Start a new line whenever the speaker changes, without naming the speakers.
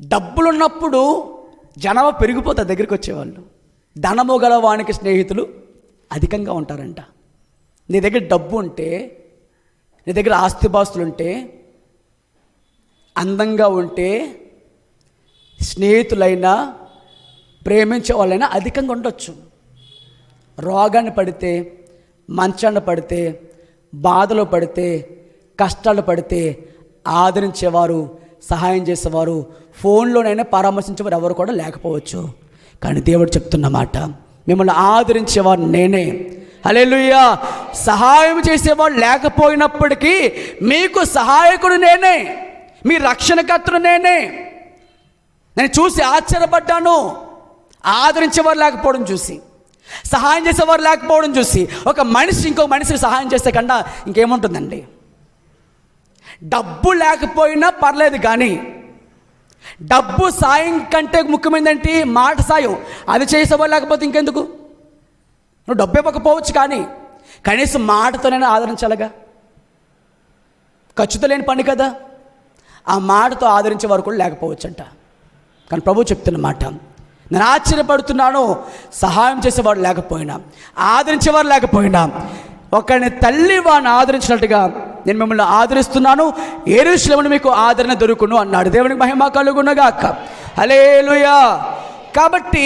డబ్బులున్నప్పుడు జనాభా పెరిగిపోతారు దగ్గరికి వచ్చేవాళ్ళు. ధనము గల వానికి స్నేహితులు అధికంగా ఉంటారంట. నీ దగ్గర డబ్బు ఉంటే నీ దగ్గర ఆస్తిపాస్తులు ఉంటే అందంగా ఉంటే స్నేహితులైనా ప్రేమించే వాళ్ళైనా అధికంగా ఉండొచ్చు. రోగాన్ని పడితే మంచాన్ని పడితే బాధలో పడితే కష్టాలు పడితే ఆదరించేవారు సహాయం చేసేవారు. ఫోన్లోనైనా పరామర్శించేవారు ఎవరు కూడా లేకపోవచ్చు. కానీ దేవుడు చెప్తున్న మాట మిమ్మల్ని ఆదరించేవారు నేనే. అలెలుయ్యా సహాయం చేసేవాడు లేకపోయినప్పటికీ మీకు సహాయకుడు నేనే. మీ రక్షణకర్తను నేనే. నేను చూసి ఆశ్చర్యపడ్డాను. ఆదరించేవారు లేకపోవడం చూసి సహాయం చేసేవారు లేకపోవడం చూసి ఒక మనిషి ఇంకో మనిషికి సహాయం చేస్తే కన్నా ఇంకేముంటుందండి? డబ్బు లేకపోయినా పర్లేదు కానీ డబ్బు సాయం కంటే ముఖ్యమైనదేంటి మాట సాయం. అది చేసేవాళ్ళు లేకపోతే ఇంకెందుకు? నువ్వు డబ్బు ఇవ్వకపోవచ్చు కానీ కనీసం మాటతోనైనా ఆదరించాలగా? ఖర్చుతో లేని పని కదా. ఆ మాటతో ఆదరించే వారు కూడా లేకపోవచ్చంట. కానీ ప్రభు చెప్తున్న మాట నేను ఆశ్చర్యపడుతున్నాను. సహాయం చేసేవాడు లేకపోయినా ఆదరించేవారు లేకపోయినా ఒకరిని తల్లి వాడిని ఆదరించినట్టుగా నేను మిమ్మల్ని ఆదరిస్తున్నాను. ఏరుశ్రమను మీకు ఆదరణ దొరుకును అన్నాడు. దేవునికి మహిమ కలుగునగాక. హలేలుయా కాబట్టి